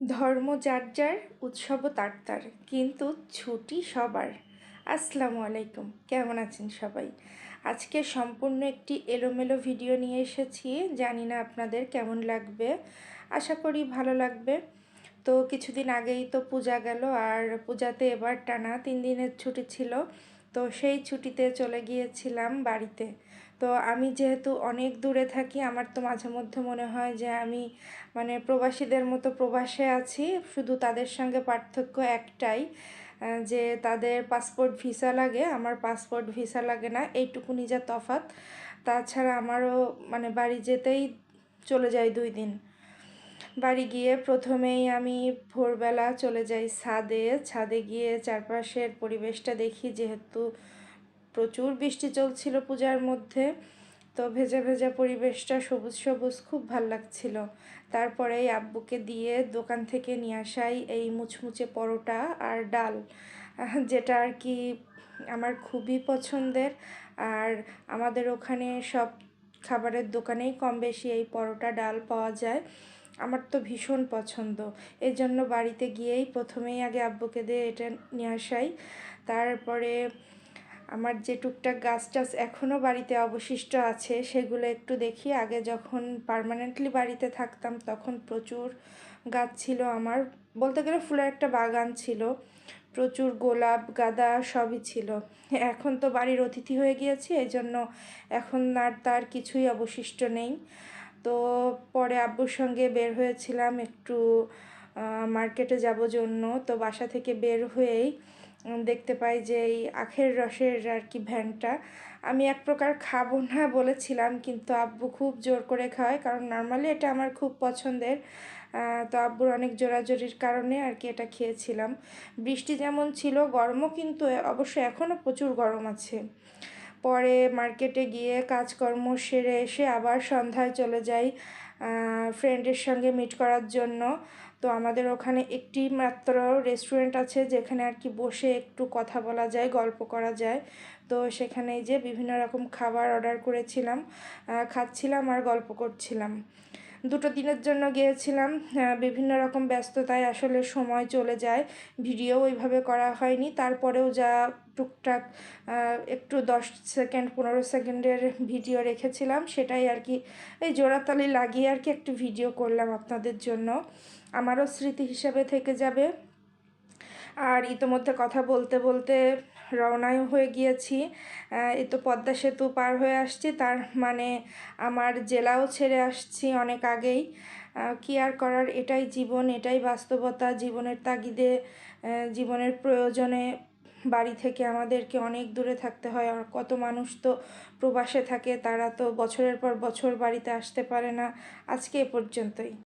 ধর্ম যার যার উৎসব তার তার, কিন্তু ছুটি সবার। আসসালামু আলাইকুম, কেমন আছেন সবাই? আজকে সম্পূর্ণ একটি এলোমেলো ভিডিও নিয়ে এসেছি, জানি না আপনাদের কেমন লাগবে, আশা করি ভালো লাগবে। তো কিছুদিন আগেই তো পূজা গেল, আর পূজাতে এবার টানা তিন দিনের ছুটি ছিল, তো সেই ছুটিতে চলে গিয়েছিলাম বাড়িতে। তো আমি যেহেতু অনেক দূরে থাকি, আমার তো মাঝে মধ্যে মনে হয় যে আমি মানে প্রবাসীদের মতো প্রবাসে আছি, শুধু তাদের সঙ্গে পার্থক্য একটাই যে তাদের পাসপোর্ট ভিসা লাগে, আমার পাসপোর্ট ভিসা লাগে না এইটুকুনি যা তফাত তাছাড়া আমারও মানে বাড়ি যেতেই চলে যায় দুই দিন। বাড়ি গিয়ে প্রথমেই আমি ভোরবেলা চলে যাই ছাদে ছাদে গিয়ে চারপাশের পরিবেশটা দেখি, যেহেতু প্রচুর বৃষ্টি চলছিল পূজার মধ্যে, তো ভেজা ভেজা পরিবেশটা সবুজ সবুজ খুব ভালো লাগছিল। তারপরে আব্বুকে দিয়ে দোকান থেকে নিয়ে আসাই এই মুচমুচে পরোটা আর ডাল, যেটা আর কি আমার খুবই পছন্দের। আর আমাদের ওখানে সব খাবারের দোকানেই কম বেশি এই পরোটা, ডাল পাওয়া যায়। আমার তো ভীষণ পছন্দ। এই জন্য বাড়িতে গিয়েই প্রথমেই আগে আব্বুকে দিয়ে এটা নিয়ে আসাই। তারপরে আমার যে টুকটাক গাছ টাছ এখনও বাড়িতে অবশিষ্ট আছে, সেগুলো একটু দেখি। আগে যখন পারমানেন্টলি বাড়িতে থাকতাম, তখন প্রচুর গাছ ছিল আমার। বলতে গেলে ফুলের একটা বাগান ছিল। প্রচুর গোলাপ, গাঁদা সবই ছিল। এখন তো বাড়ির অতিথি হয়ে গিয়েছি এই জন্য এখন আর তার কিছুই অবশিষ্ট নেই। তো পরে আব্বুর সঙ্গে বের হয়েছিলাম একটু মার্কেটে যাব জন্য। তো বাসা থেকে বের হয়েই দেখতে পাই যে এই আখের রসের আর কি ভ্যানটা। আমি এক প্রকার খাব না বলেছিলাম, কিন্তু আব্বু খুব জোর করে খাওয়ায় কারণ নর্মালি এটা আমার খুব পছন্দের। তো আব্বুর অনেক জোরাজোরির কারণে আর কি এটা খেয়েছিলাম। বৃষ্টি যেমন ছিল, গরমও কিন্তু অবশ্যই এখনও প্রচুর গরম আছে। পরে মার্কেটে গিয়ে কাজকর্ম সেরে এসে আবার সন্ধ্যায় চলে যাই ফ্রেন্ডের সঙ্গে মিট করার জন্য। তো আমাদের ওখানে একটি মাত্র রেস্টুরেন্ট আছে যেখানে আর কি বসে একটু কথা বলা যায়, গল্প করা যায়। তো সেখানে যে বিভিন্ন রকম খাবার অর্ডার করেছিলাম খাচ্ছিলাম আর গল্প করছিলাম। দুটো দিনের জন্য গিয়েছিলাম বিভিন্ন রকম ব্যস্ততায় আসলে সময় চলে যায়, ভিডিও ওইভাবে করা হয়নি। তারপরেও যা টুকটাক একটু দশ সেকেন্ড, পনেরো সেকেন্ডের ভিডিও রেখেছিলাম, সেটাই আর কি, এই জোড়াতালি লাগিয়ে আর কি একটু ভিডিও করলাম আপনাদের জন্য। আমারও স্মৃতি হিসাবে থেকে যাবে। আর ইতোমধ্যে কথা বলতে বলতে রওনাও হয়ে গিয়েছি। এই তো পদ্মা সেতু পার হয়ে আসছি, তার মানে আমার জেলাও ছেড়ে আসছি অনেক আগেই। কি আর করার, এটাই জীবন, এটাই বাস্তবতা, জীবনের তাগিদে জীবনের প্রয়োজনে বাড়ি থেকে আমাদেরকে অনেক দূরে থাকতে হয়। আর কত মানুষ তো প্রবাসে থাকে, তারা তো বছরের পর বছর বাড়িতে আসতে পারে না। আজকে এ পর্যন্তই।